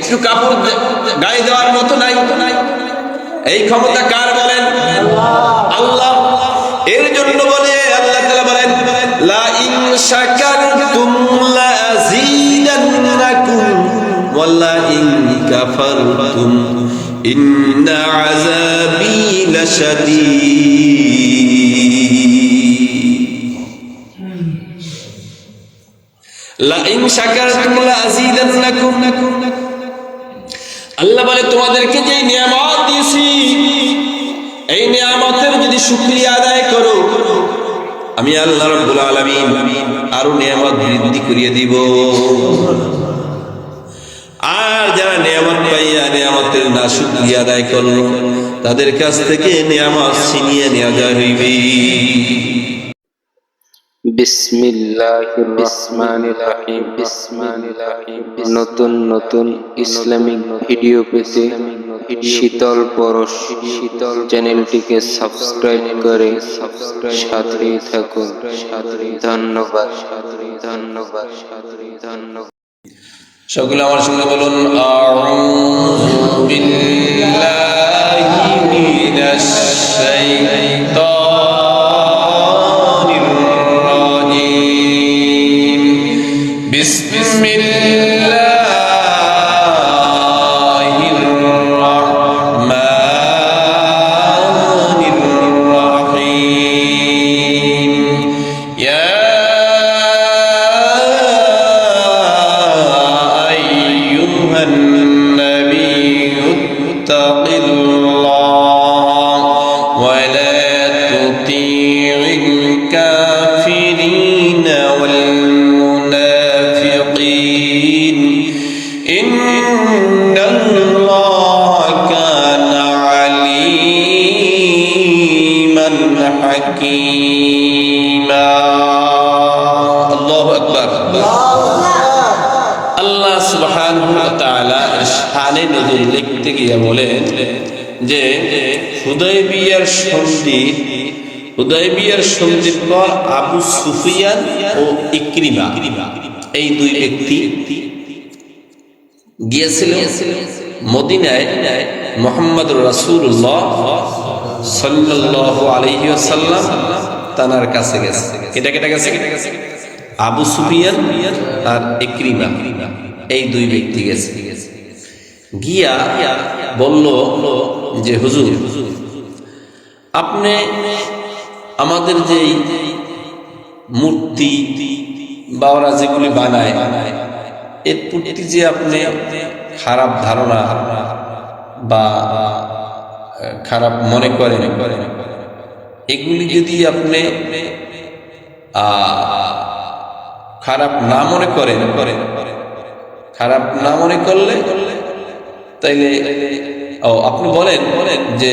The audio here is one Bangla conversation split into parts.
একটু কাপড় গায়ে দেওয়ার মতো নাই। এই ক্ষমতা কার বলেন? আল্লাহ। এর জন্য বলে, আল্লাহ বলেন, লা ইন শাকারতুম লা আযীদান্নাকুম ওয়া লা আল্লাহ বলে, তোমাদেরকে যে নিয়ামত দিয়েছি, এই নিয়ামতের যদি শুকরিয়া আদায় করো, আমি আল্লাহ রাব্বুল আলামিন আরও নিয়ামত বৃদ্ধি করিয়ে দিব। আর যারা নিয়ামত পাইয়া নিয়ামতের না শুকরিয়া আদায় করল, তাদের কাছ থেকে নিয়ামত ছিনিয়ে নেওয়া হইবে বিসমিল্লাহির রহমানির রহিম। বিসমিল্লাহির রহিম। নতুন নতুন ইসলামিক ভিডিও পেতে শীতল পরশ শীতল চ্যানেলটিকে সাবস্ক্রাইব করে সাথেই থাকুন। ধন্যবাদ। ধন্যবাদ। ধন্যবাদ সকলে আমার সঙ্গে বলুন আউযু বিল্লাহি মিনাশ শাইতানির লিখতে গিয়ে বলেন যে, হুদায়বিয়ার সন্ধি, হুদায়বিয়ার সন্ধির পর আবু সুফিয়ান ও ইকরিমা, এই দুই ব্যক্তি গিয়েছিলেন মদিনায় মোহাম্মদ ওয়াসাল্লাম তানার কাছে গেছে। কেটা কেটা গেছে? আবু সুফিয়ান আর ইকরিমা, এই দুই ব্যক্তি গেছে। গিয়া বলল যে, হুজুর, আপনি আমাদের যে মূর্তি বা ওরা যেগুলি বানায়, এর প্রতি যে আপনি খারাপ ধারণা বা খারাপ মনে করেন, এগুলি যদি আপনি খারাপ না মনে করেন, খারাপ না মনে করলে তাইলে, ও, আপনি বলেন বলেন যে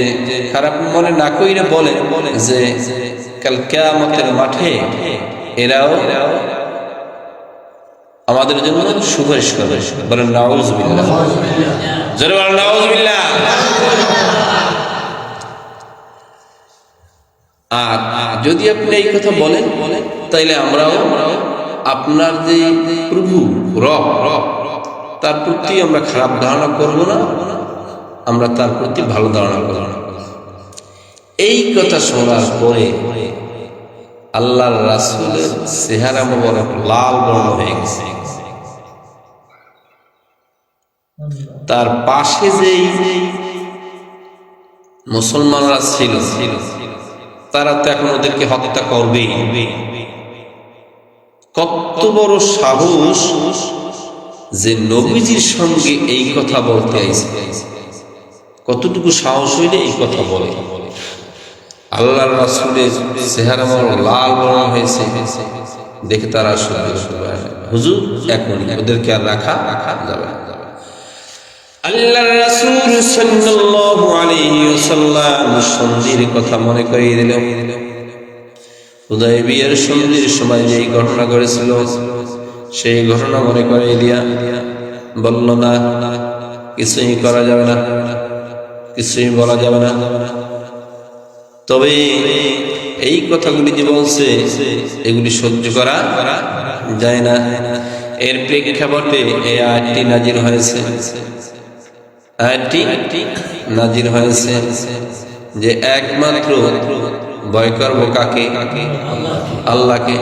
খারাপ মনে না কইরে বলেন যে কাল কেয়ামতের মাঠে এরাও আমাদের জন্য সুপারিশ করবে। বলেন নাউজ জোরে বলেন আর যদি আপনি এই কথা বলেন, তাইলে আমরাও আপনার যে প্রভু রব রব তার প্রতি আমরা খারাপ ধারণা করব না, আমরা তার প্রতি ভালো ধারণা করব না। এই কথা শোনার পরে আল্লাহর রাসূলের চেহারা মোবারক লাল বর্ণ হয়ে গেছে। তার পাশে যেই মুসলমানরা ছিল, তারা তো এখন ওদেরকে হত্যা করবে কত বড় সাহস যে নবীজির সঙ্গে এই কথা বলতে আইছে। কতটুকু সাহস হইলে এই কথা বলে। আল্লাহর রাসূলের চেহারা লাল বর্ণ হয়েছে, দেখে তারা হুজুর এখন ওদেরকে আর রাখা রাখা যাবে আল্লাহর রাসূল সাল্লাল্লাহু আলাইহি ওয়াসাল্লাম সন্ধির কথা মনে করিয়ে দিলেন। হুদায়বিয়ার সন্ধির সময় যে ঘটনা ঘটেছিল সেই ঘটনা মনে করিয়ে দিয়া বলল, না, কিছুই করা যাবে না, কিছুই বলা যাবে না। তবে এই কথাগুলি যে বলছে, এগুলি সহ্য করা যায় না। এর প্রেক্ষাপটে এই আয়াতটি নাজির হয়েছে। আয়াতটি নাজির হয়েছে যে একমাত্র ভয় করব কাকে? আল্লাহকে।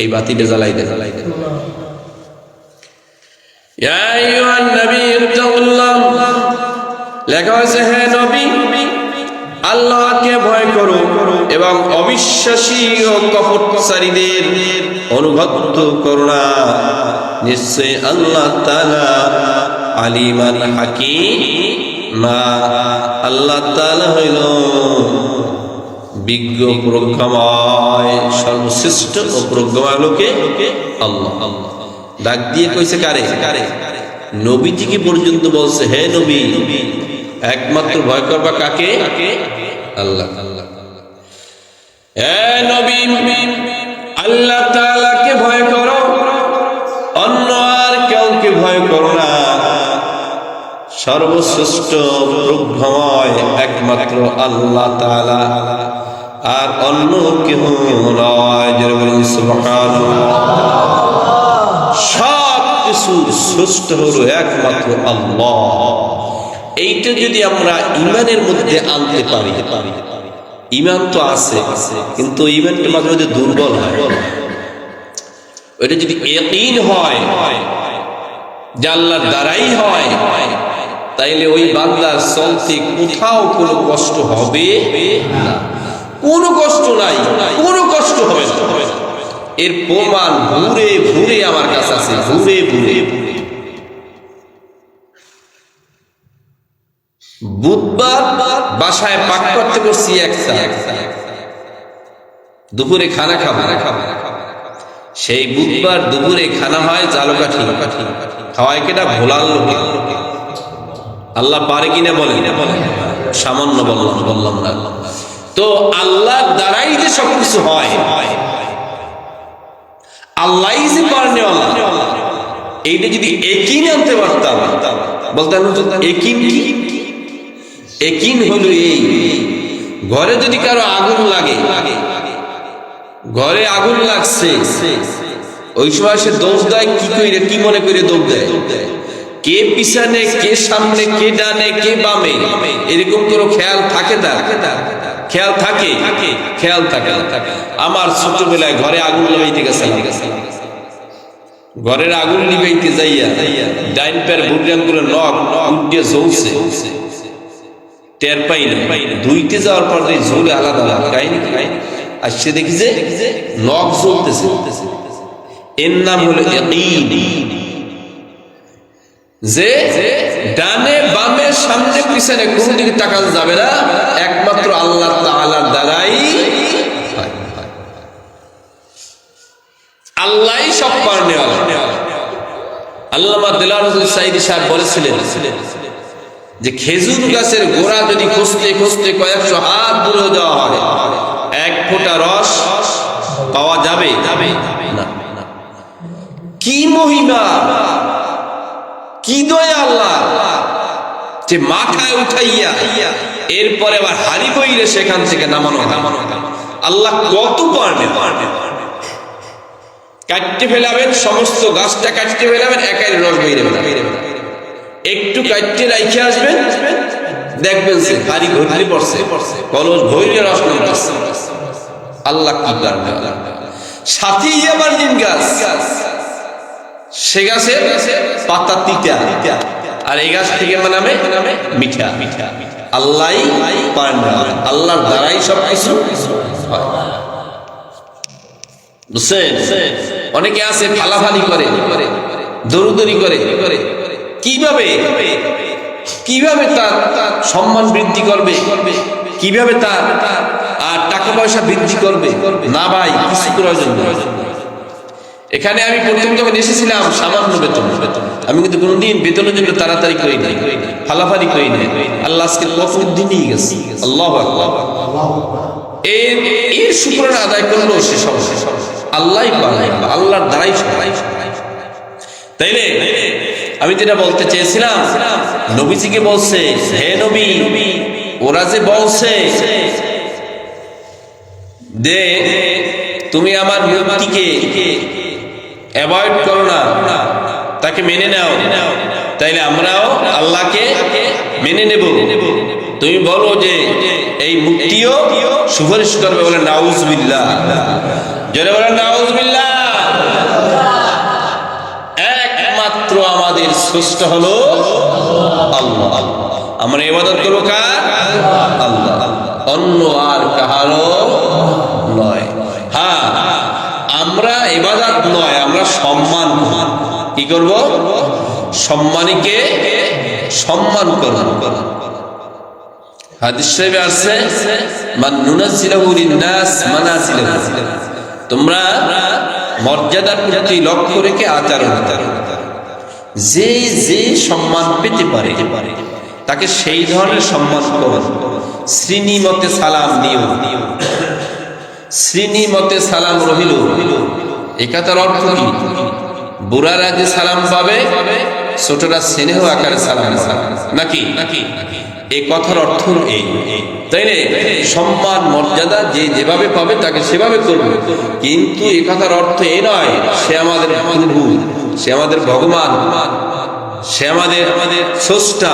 এই বাতিটা জ্বালাই দে জ্বালাই দে। ইয়া আইয়ুহান নবী ইত্তাকুল্লাহ লেখা হয়েছে হে নবী এবং অবিশ্বাসী ও কপটচারীদের অনুগত করো না। নিশ্চয় আল্লাহ তাআলা আলিমান হাকিম। আল্লাহ তাআলা হইল বিজ্ঞ প্রজ্ঞাময়, সর্বশ্রেষ্ঠ ও প্রজ্ঞাময় লোকে আল্লাহ। আল্লাহ ডাক দিয়ে কইছে কারে কারে? নবীজিকে পর্যন্ত বলছে, হে নবী, একমাত্র ভয় করবা কাকে? আল্লাহ। আল্লাহ তাআলাকে ভয় করো। অন্য আর কাউকে ভয় করো না। সর্বশ্রেষ্ঠ প্রজ্ঞময় একমাত্র আল্লাহ তাআলা। আর অন্য কেউ নয় সব কিছুর শ্রেষ্ঠ হলো একমাত্র আল্লাহ। এইটা যদি আমরা ইমানের মধ্যে আনতে পারি পারি ইমান তো আছে, কিন্তু ইমানটা মাঝে মাঝে দুর্বল হয়। ওইটা যদি একইন হয় আল্লাহর দ্বারাই হয়, তাইলে ওই বান্দার চলতে কোথাও কোনো কষ্ট হবে না। কোনো কষ্ট নাই, কোনো কষ্ট হবে এর প্রমাণ ঘুরে ঘুরে আমার কাছে আছে, ঘুরে ঘুরে। বুধবার বাসায় পাক করতে করছি দুপুরে খানা খাব। সেই বুধবার দুপুরে খানা হয় জালকাঠি। খাওয়াই কেটা ভোলাল আল্লাহ পারে কিনা বলে। সামান্য বললাম। বললাম না তো আল্লাহ দ্বারাই যে সবকিছু হয় আল্লাহ যে পারনে এইটা যদি একিন আনতে পারতাম, বলতাম একিন কি? একিন হলো এই? ঘরে যদি কারও আগুন লাগে, ঘরে আগুন লাগছে, ওই সময় সে দোষ দেয়, কি করে কি মনে করে দৌড় দেয়? কে পিছনে, কে সামনে, কে ডানে, কে বামে, এরকম কোনো খেয়াল থাকে তার? খেয়াল থাকে? খেয়াল থাকে। আমার ছোটবেলায় ঘরে আগুন লাগাইতে গেছে ঘরের আগুন নিবাইতে যাইয়া ডাইন প্যার বুড়িয়ান করে নখ উঠিয়ে জ্বলছে। টের পাই না। ধুইতে যাওয়ার পর ঝোলে আলাদা আর সে দেখি যে নখ জ্বলতেছে। এর নাম হলো যে ডানে বামে সামনে পিছনে কোন দিকে যাবে না, একমাত্র আল্লাহ তাআলার দ্বারাই আল্লাহ সব পারনে আল্লামা দিলার সাইদি সাহেব বলেছিলেন যে খেজুর গাছের গোড়া যদি খুঁজতে খুঁজতে কয়েকশো হাত দূরে দেওয়া হয়, এক ফোঁটা রস পাওয়া যাবে? কি মহিমা, কি দয়া আল্লাহ, যে মাথায় উঠাইয়া এরপরে আবার হারি বইলে সেখান থেকে নামানো নামানো আল্লাহ কত পারবে? পারবে কাটতে ফেলাবেন, সমস্ত গাছটা কাটতে ফেলাবেন, একাই রস বেরিয়ে একটু কাটতে রাইখে আসবেন, দেখবেন সে হারি ঘটলে পড়ছে, কলস ভৈরে রস আল্লাহ কি পারবে সাথেই আবার নিম গাছ। সে গাছে পাতা তিতা। আর এই গাছ থেকে বানাবে মিঠা। মিঠা আল্লাহ পারেন আল্লাহর দ্বারাই সব কিছু বুঝছেন? অনেকে আছে ফালাফালি করে, দৌড়দৌড়ি করে। কীভাবে কীভাবে তার সম্মান বৃদ্ধি করবে, কীভাবে তার, আর টাকা পয়সা বৃদ্ধি করবে, না ভাই প্রয়োজন এখানে আমি প্রথম যখন এসেছিলাম, সামান্য বেতন। আমি কিন্তু কোনোদিন বেতনের জন্য তাড়াতাড়ি করি নাই, ফালাফালি করি নাই। আল্লাহ আজকে কত দিনই গেছে। আল্লাহ এর এর আদায় করল সে আল্লাহই পারে আল্লাহর দ্বারাই সবাই তাইলে আমি যেটা বলতে চেয়েছিলাম, নবীজিকে বলছে, হে নবী, ওরা যে বলছে যে তুমি আমার মুক্তিকে অ্যাভয়েড করো না, তাকে মেনে নাও। তাইলে আমরাও আল্লাহকে মেনে নেব। তুমি বলো যে, এই মুক্তিও সুপারিশ করবে বলে নাউজবিল্লাহ। জোরে বলে নাউজবিল্লাহ। একমাত্র আমাদের স্রষ্ট হলো আল্লাহ। আমরা ইবাদত করব কার? আল্লাহ। অন্য আর কাহারও নয়। হ্যাঁ আমরা ইবাদত নয়, আমরা সম্মান। কি করব? সম্মানীকে সম্মান করব। হাদিস শরীফে আছে, মান লিন-নাস তোমরা মর্যাদার প্রতি লক্ষ্য রেখে আচরণ করো। যে যে সম্মান পেতে পারে, তাকে সেই ধরনের সম্মান করো শ্রীনি মতে সালাম দিও শ্রীনি মতে সালাম রহিল। একাতার অর্থ কি? বুড়ারা যে সালাম পাবে, ছোটরা স্নেহ আকারে সালাম নাকি নাকি? এই কথার অর্থ এই। তাইলে সম্মান, মর্যাদা যে যেভাবে পাবে, তাকে সেভাবে করবে। কিন্তু এ কথার অর্থ এ নয়, সে আমাদের প্রভু সে আমাদের ভগবান। সে আমাদের আমাদের স্রষ্টা।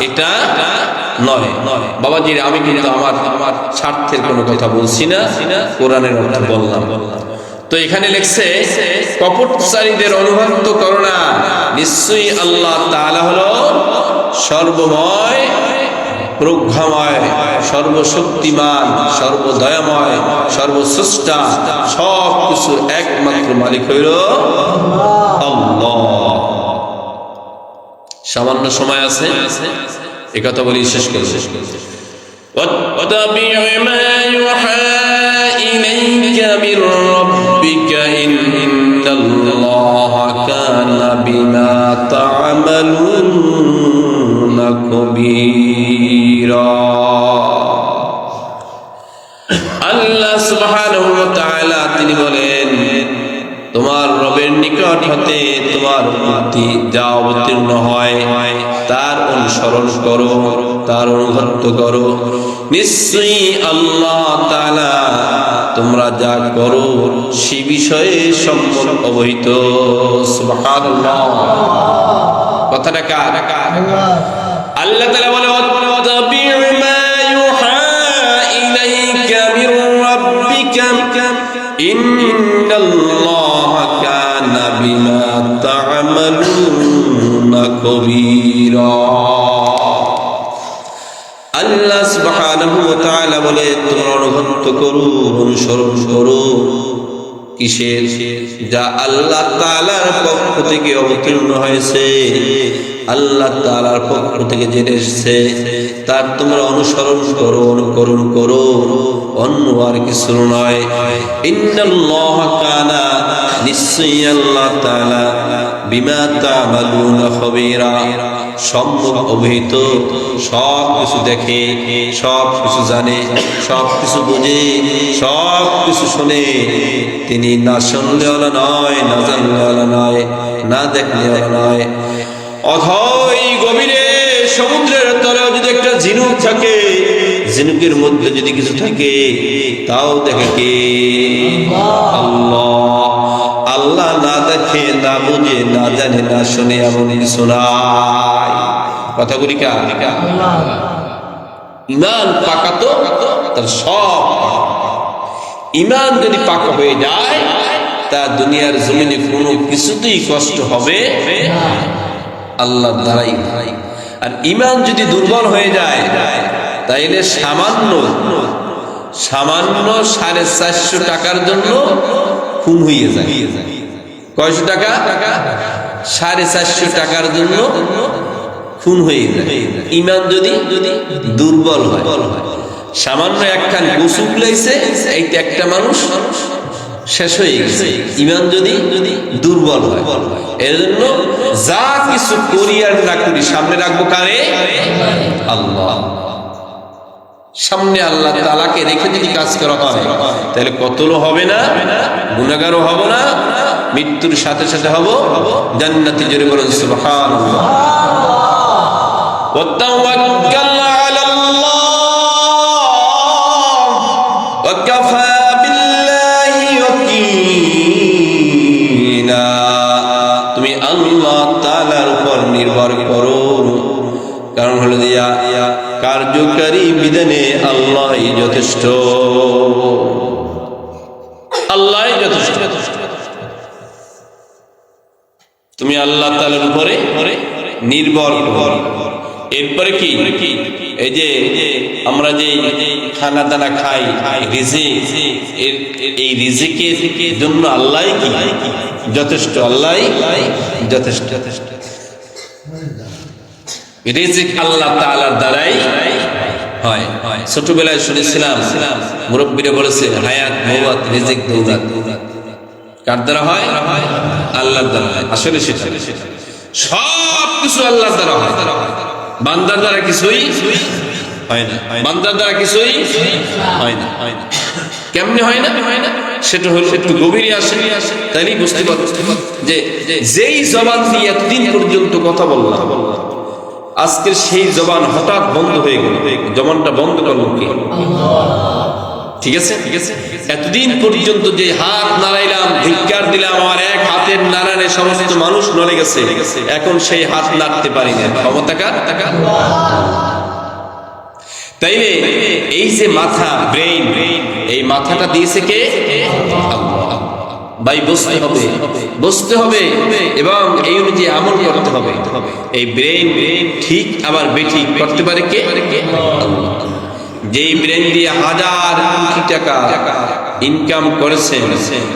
এটা নয়। আমি কিন্তু আমার আমার স্বার্থের কোনো কথা বলছি না। বললাম। তো এখানে করোনা নিশ্চয়ই আল্লাহ তাআলা হলো সর্বময় প্রজ্ঞাময় সর্বশক্তিমান সর্বদয়াময় সর্বস্রষ্টা সব কিছু একমাত্র মালিক হইল আল্লাহ সামান্য সময় আছে এ কথা বলি শেষ করে শেষ করে واتبع ما يوحى إليك من ربك إن الله كان بما تعملون কবীরা। আল্লাহ সুবহানাহু তিনি বলেন, তোমার রবের নিকট হতে তোমার মাতি যা অবতীর্ণ হয়, তার অনুসরণ করো, তার অনুগত্য করো। নিশ্চয়ই আল্লাহ তালা তোমরা যা করো, সে বিষয়ে সম্পূর্ণ অবহিত। সুবহানাল্লাহ। কথাটা কার? আল্লাহ বলে "ওয়াত্তাবি' মা ইউহা ইলাইকা মির রাব্বিকা, ইন্নাল্লাহা কানা বিমা তা'মালুনা কবীরা আল্লাহ সুবহানাহু ওয়া তাআলা বলে কিসের? যা আল্লাহ তাআলার পক্ষ থেকে অবতীর্ণ হয়েছে। আল্লাহ তাআলার পক্ষ থেকে জেনে এসেছে, তার তোমরা অনুসরণ করো, অনুকরণ করো অন্য আর কিছু নয়। নিশ্চয়ই আল্লাহ অভিহিত সব কিছু দেখে, সব কিছু জানে, সব কিছু বুঝে, সব কিছু শোনে। তিনি না শুনলেওয়ালা নয়, না জানলেওয়ালা নয়, না দেখলেওয়ালা নয়। অথই গভীরে সমুদ্রের তলেও যদি একটা ঝিনুক থাকে, ঝিনুকের মধ্যে যদি কিছু থাকে, তাও দেখে কে? আল্লাহ। আল্লাহ না দেখে, না বুঝে, না জানে, না শুনে এমন শোনায়। কথাগুলি ইমান পাকা তো, তার সব ইমান যদি পাকা হয়ে যায়, তা দুনিয়ার জমিনে কোনো কিছুতেই কষ্ট হবে আল্লাহ দ্বারাই। আর ইমান যদি দুর্বল হয়ে যায়, তাইলে সামান্য সামান্য সাড়ে চারশো টাকার জন্য খুন হয়ে যায়। কয়শো টাকা? সাড়ে চারশো টাকার জন্য খুন হয়ে যায়। ইমান যদি যদি দুর্বল হয়, সামান্য একখান গোসুক লাইছে এইটা একটা মানুষ শেষ হয়ে গেছে। ইমান যদি দুর্বল হয় এর জন্য যা কিছু করি আর না করি, সামনে রাখব কারে? আল্লাহ। সামনে আল্লাহ তালাকে রেখে যদি কাজ করা হয়, তাহলে কতল হবে না গুণাগারও হব না, মৃত্যুর সাথে সাথে হব জান্নাতি জোরে বলেন সুবহান কার্যকারী বিধানে আল্লাহই যথেষ্ট। আল্লাহই যথেষ্ট। তুমি আল্লাহ তাআলার উপরে নির্ভর এরপরে কি? এই যে আমরা যে খানা দানা খাই এই রিজিকের জন্য আল্লাহ কি? যথেষ্ট। আল্লাহ যথেষ্ট যথেষ্ট। রিজিক আল্লাহ তাআলার দ্বারাই হয়। ছোটবেলায় শুনেছিলাম, মুরব্বীরা বলেছে, হায়াত, মৌয়াত, রিজিক দৌলাত কার দ্বারা হয়? আল্লাহর দ্বারা হয়। আসলে সেটা সব কিছু আল্লাহর দ্বারা হয়। বান্দার দ্বারা কিছুই হয় না। বান্দার দ্বারা কিছুই হয় না। হয় না কেমনে হয় না হয় না? সেটা হলো একটু গভীরে আসে। তাইলেই বুঝতে পারব যে যেই জবান দিয়ে এতদিন পর্যন্ত কথা বললাম আজকের সেই জবান হঠাৎ বন্ধ হয়ে গেল। জবানটা বন্ধ করল কে? ঠিক আছে? ঠিক আছে? এতদিন পর্যন্ত যে হাত নাড়াইলাম ধিক্কার দিলাম আমার এক হাতের নাড়ানে সমস্ত মানুষ নড়ে গেছে। এখন সেই হাত নাড়তে পারি না। ক্ষমতা কার? তাইলে এই যে মাথা ব্রেইন এই মাথাটা দিয়েছে কে। ভাই বসতে হবে। বসতে হবে এবং এই অনুযায়ী আমল করতে হবে। এই ব্রেইন ঠিক আবার বেঠিক করতে পারে কে। যেই ব্রেন দিয়ে হাজার কোটি টাকা ইনকাম করেছেন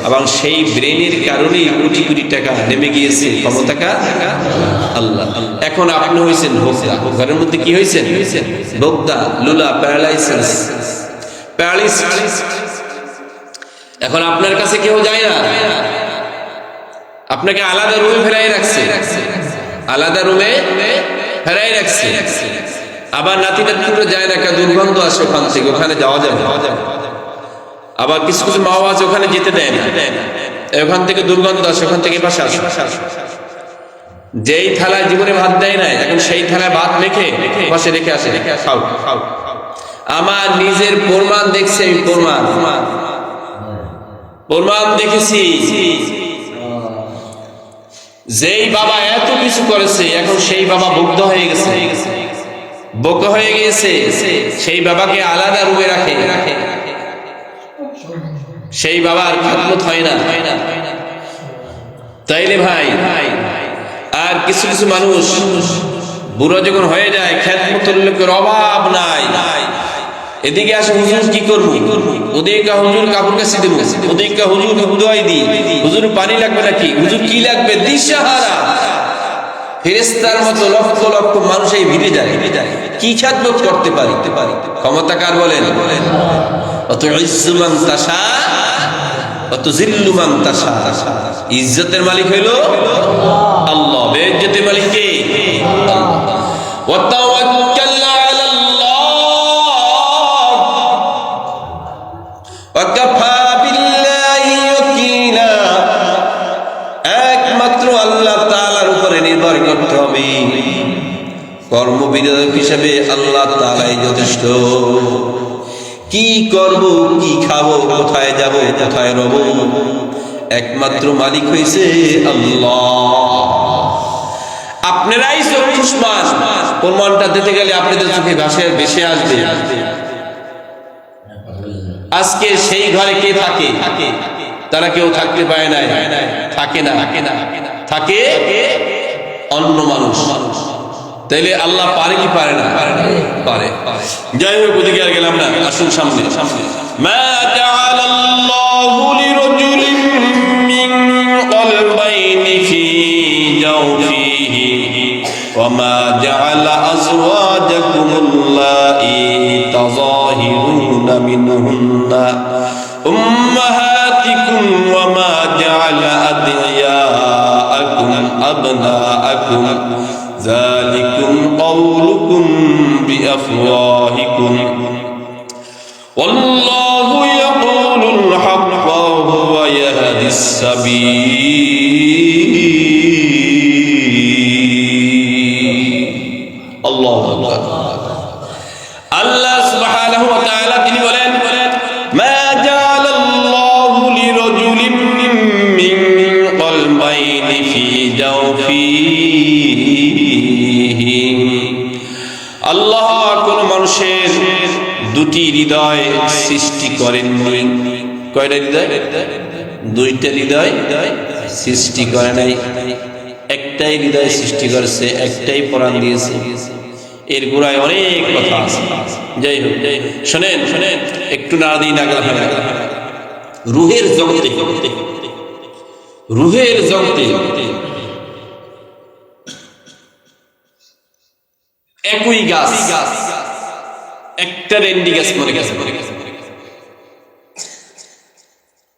এবং সেই ব্রেনের কারণেই কোটি কোটি টাকা নেমে গিয়েছে ক্ষমতাকা আল্লাহ। এখন আপনি হয়েছেন ভোক্তা। ঘরের মধ্যে কি হয়েছেন ভোক্তা, লুলা প্যারালাইসিস প্যারালাইসিস এখন আপনার কাছে কেউ যায় না। আপনাকে আলাদা রুমে ফেরাই রাখছে। আলাদা রুমে ফেরাই রাখছে। আবার নাতি নাতিগুলো যায় না একটা দুর্গন্ধ আসে ওখান থেকে ওখানে যাওয়া যাবে আবার কিছু কিছু মা আছে ওখানে যেতে দেয় না। ওখান থেকে দুর্গন্ধ আসে ওখান থেকে পাশে আসে। যেই থালায় জীবনে ভাত দেয় না এখন সেই থালায় ভাত মেখে পাশে রেখে আসে। খাও খাও। আমার নিজের প্রমাণ দেখছি আমি প্রমাণ। প্রমাণ দেখেছি। যেই বাবা এত কিছু করেছে, এখন সেই বাবা মুগ্ধ হয়ে গেছে। বোকা হয়ে গিয়েছে, সেই বাবাকে আলাদা রুমে রাখে। সেই বাবার খেদমত হয় না। তাইলে ভাই, আর কিছু কিছু মানুষ বুড়ো যখন হয়ে যায় লোকের অভাব নাই। এদিকে আসে হুজুর কি করব? ওদিকে হুজুর কাপড় কাছে দেবো। ওদিকে হুজুর হুদুয়াই দি। হুজুর পানি লাগবে নাকি? হুজুর কি লাগবে? দিশাহারা। ইজ্জতের মালিক হইল আল্লাহ। বেজ্জতের মালিক কে? কর্মবিরোধক হিসেবে আল্লাহ তাআলাই যথেষ্ট। কি করব, কি খাব, কোথায় যাব, কোথায় রব? একমাত্র মালিক হইছে আল্লাহ। আপনারাই চক্ষুষ্মান প্রমাণটা দিতে গেলে আপনাদের চোখে ভাসে, ভেসে আসবে। আজকে সেই ঘরে কে থাকে? তারা কেউ থাকতে পারে না। থাকে না। থাকে অন্য মানুষ মানুষ। তাইলে আল্লাহ পারে কি পারে না পারে যাই হোক ওদিকে আর গেলাম না আসুন সামনে মা জাআলাল্লাহু লিরাজুলিন মিন কলবাইনি ফি জাওফিহি وما جعل أزواجكم اللائي تظاهرون منهن أمهاتكم وما جعل أدعياءكم أبناءكم ذلكم قولكم بأفواهكم. والله يقول الحق وهو يهدي السبيل. দুটি হৃদয় সৃষ্টি করেননি কয়টা হৃদয়? দুইটা হৃদয় সৃষ্টি করে নাই। একটাই হৃদয় সৃষ্টি করেছে, একটাই পরাণ দিয়েছে। এর গোড়ায় অনেক কথা আছে। যাই হোক, শোনেন শোনেন একটু না দিন ফেলা রুহের জগতে রুহের জগতে একই গাছ গাছ। একটা রেন্ডি গাছ মরে গেছে।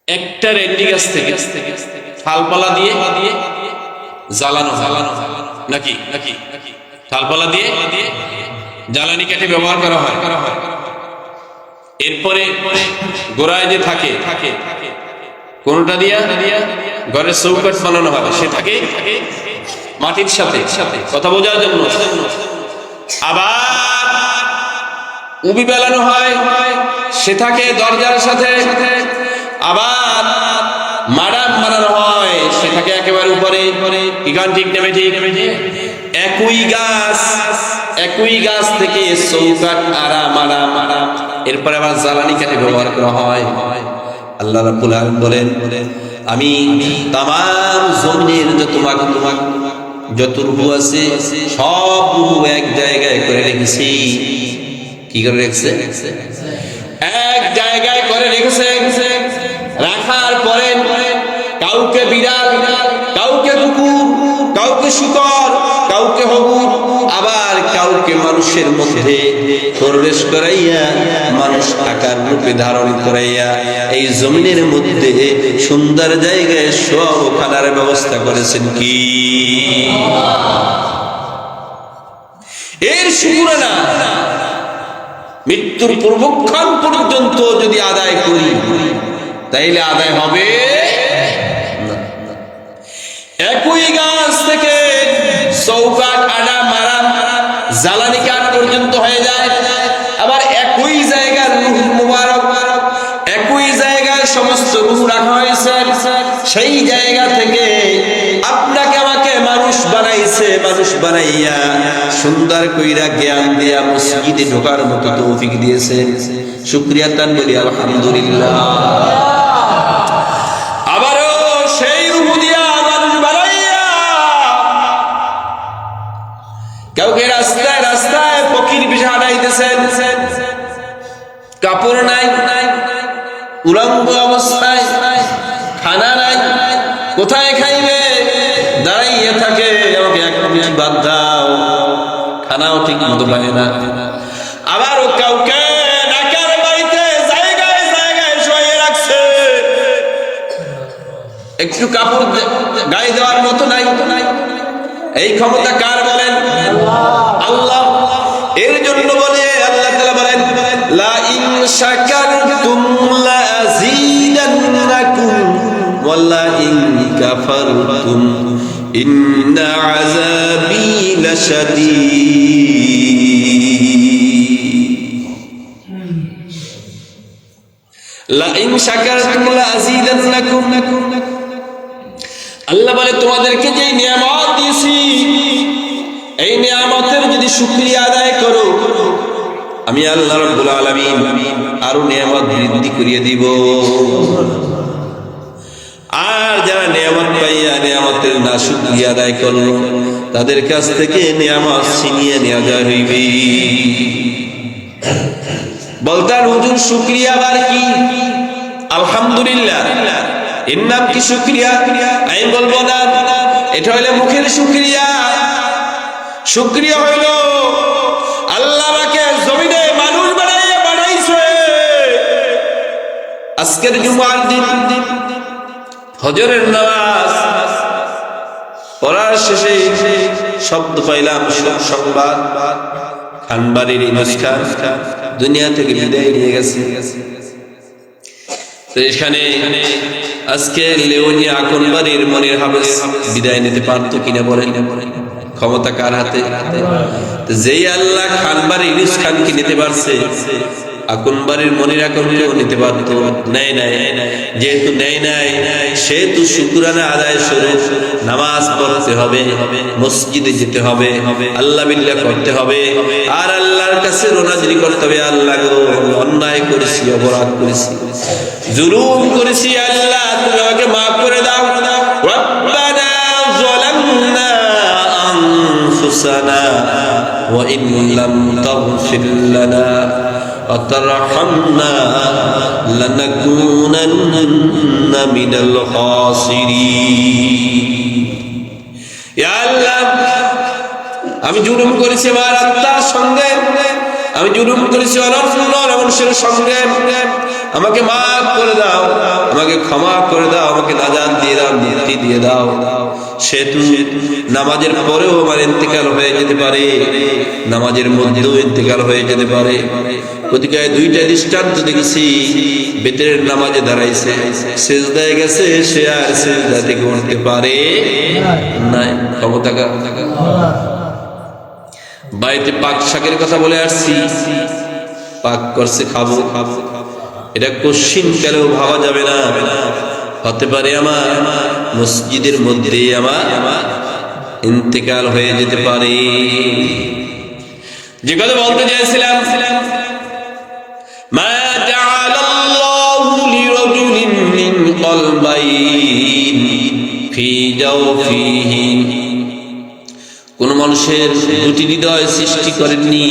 একটা রেন্ডি গাছ থেকে ফালপালা দিয়ে জ্বালানো জ্বালানো নাকি? নাকি থালপালা দিয়ে জ্বালানি কাঠে ব্যবহার করা হয়। করা হয় এরপরে গোড়ায় যে থাকে থাকে কোনটা দিয়া? দিয়া ঘরের চৌকাট বানানো হয় সে থাকে মাটির সাথে সাথে। কথা বোঝার জন্য। আবার উবি বেলানো হয়, সে থাকে দরজার সাথে। আবার মারাম মারানো হয়, সে থাকে একেবারে উপরে। কি গান ঠিক নেবে ঠিক? একই গাছ একই গাছ থেকে চৌকাট আরা মারা মারা। এরপরে আবার জ্বালানি কাঠে ব্যবহার করা হয়। আল্লাহ রাব্বুল আলামিন বলেন, আমি তামাম জমিনের যত মাগ তোমাক যত রূহ আছে সব এক জায়গায় করে রেখেছি। কি করে রেখেছে? এক জায়গায় করে রেখেছে। রাখার পরে কাউকে বিড়াল, কাউকে কুকুর, কাউকে শুকর কাউকে হবুর, আবার কাউকে মানুষের মধ্যে প্রবেশ করাইয়া, মানুষ আকার রূপে ধারণ করাইয়া এই জমিনের মধ্যে সুন্দর জায়গায় সব খানার ব্যবস্থা করেছেন কি? এর শুকুর না। মৃত্যুর পূর্বক্ষণ পর্যন্ত যদি আদায় করি, তাইলে আদায় হবে একই গাছ থেকে চৌকাট আডা মারা মারা, জ্বালানি কাঠ পর্যন্ত হয়ে যায়। আবার একই জায়গার রুহ মুবারক, একই জায়গায় সমস্ত রুহ রাখা হয়েছে। সেই জায়গা থেকে আপনাকে, আমাকে মানুষ বানাইছে, মানুষ বানাইয়া সুন্দর কইরা জ্ঞান দিয়া মসজিদে ঢোকার মতো তৌফিক দিয়েছেন শুক্রিয়া তান বলি, আলহামদুলিল্লাহ। কাপড় নাই খানা নাই, কোথায় খাইবে? দাঁড়াইয়া থাকে, আমাকে এক বাদ দাও। খানাও ঠিক মতো পায় না। আবার কাউকে একটু কাপড় গায়ে দেওয়ার মতো নাই। এই ক্ষমতা কার বলেন? আল্লাহ। এর জন্য বলে আল্লাহ বলেন, লা ইন শাকারতুম লা ইন কাফারতুম। ইন্না আযাবি লাশাদীদ লা ইন শাকারতুম আল্লাহ বলে, তোমাদেরকে যে নিয়ামত দিয়েছি, এই নিয়ামতের যদি শুকরিয়া আদায় করো, আমি আল্লাহ রাব্বুল আলামিন আরও নিয়ামত বৃদ্ধি করিয়ে দিব। আর যারা নিয়ামত পাইয়া নিয়ামতের না শুকরিয়া আদায় করল, তাদের কাছ থেকে নিয়ামত ছিনিয়ে নেওয়া যায় হইবে। বলতার হুজুর, শুক্রিয়া আবার কি? আলহামদুলিল্লাহ। এর নাম কি শুক্রিয়া? আমি বলব না। এটা হইলে মুখের শুক্রিয়া। শুক্রিয়া হইল আল্লাহ জমিনে মানুষ বানাইয়া বানাইছে আজকের জুমার দিন হজরের নামাজ। পড়ার শেষে শব্দ পাইলাম সংবাদ। খানবাড়ির খান দুনিয়া থেকে বিদায় নিয়ে গেছে। ক্ষমতা কার হাতে? যেই আল্লাহ খানবাড়ি ইনুস খানকে নিতে পারছে আকনবাড়ির মনির আকনকেও নিতে পারত নেয় নাই যেহেতু নেয় নাই সেহেতু শুকুরানা আদায় স্বরূপ নামাজ পড়তে হবে মসজিদে যেতে হবে আল্লাহ বিল্লাহ করতে হবে আর আল্লাহর কাছে রোনাজরি করতে হবে আল্লাহ গো অন্যায় করেছি অপরাধ করেছি জুলুম করেছি আল্লাহ তুমি আমাকে মাফ করে দাও রব্বানা ظلمنا أنفسنا وإن لم تغفر لنا وترحمنا لنكونن من الخاسرين يا الله আমি জুলুম করেছি আমার আত্মার সঙ্গে আমি জুলুম করেছি অনন্য মানুষের সঙ্গে আমাকে মাফ করে দাও, আমাকে ক্ষমা করে দাও, আমাকে নাজাদ দিয়ে দাও, মুক্তি দিয়ে দাও। সেতু নামাজের পরেও আমার ইন্তেকাল হয়ে যেতে পারে, নামাজের মধ্যেও ইন্তেকাল হয়ে যেতে পারে। প্রতিকায় দুইটা দৃষ্টান্ত দেখেছি, বেতের নামাজে দাঁড়াইছে, সেজদায় গেছে, সে আর সেজদা থেকে উঠতে পারে নাই। কার? বাড়িতে পাক শাকের কথা বলে আসছি, পাক করছে খাব খাব। এটা কশিন কালেও ভাবা যাবে না। হতে পারে আমার মসজিদের মধ্যে আমার ইন্তেকাল হয়ে যেতে পারে। যে কথা বলতে চাইছিলাম, মা জাওফিহি কোন মানুষের দুটি হৃদয় সৃষ্টি করেননি।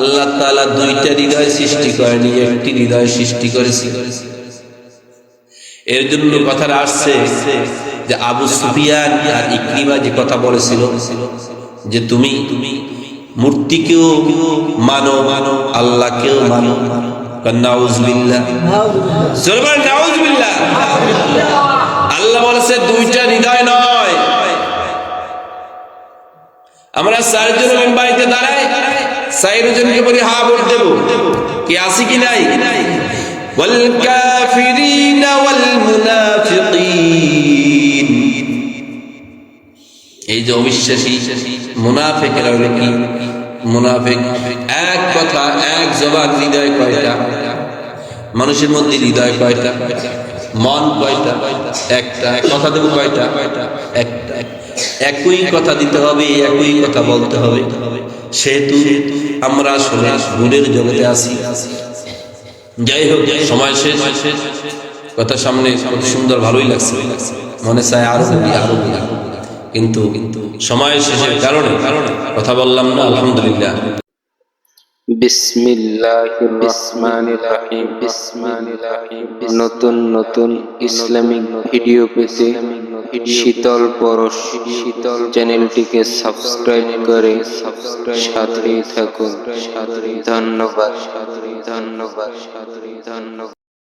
আল্লাহ তাআলা দুইটা হৃদয় সৃষ্টি করেনি একটি হৃদয় সৃষ্টি করেছি। এর জন্য কথাটা আসছে যে আবু সুফিয়ান আর ইকরিমা যে কথা বলেছিল যে তুমি তুমি মূর্তিকেও মানো মানো। আল্লাহকেও মানো আল্লাহ বলেছে দুইটা হৃদয় নয়। আমরা চারজন মেম্বারিতে দাঁড়াই চারজনকে বলি হা ভোট দেব কি আছে কি নাই والكافرين والمنافقين এই যে অবিশ্বাসী মুনাফেকেরা হলো কি মুনাফেক এক কথা এক জবান হৃদয় কয়টা মানুষের মধ্যে হৃদয় কয়টা মন কয়টা একটা কথা দেবো কয়টা একটা একই কথা দিতে হবে, একই কথা বলতে হবে। সেহেতু আমরা আসলে ভুলের জগতে আসি যাই হোক, সময় শেষ। কথা সামনে সুন্দর, ভালোই লাগছে। মনে চায় আরও বলি আরও কিন্তু কিন্তু সময় শেষের কারণে কথা বললাম না, আলহামদুলিল্লাহ। নতুন নতুন ইসলামিক ভিডিও পেতে শীতল পরশ শীতল চ্যানেলটিকে সাবস্ক্রাইব করে সাথেই থাকুন। ধন্যবাদ। ধন্যবাদ ধন্যবাদ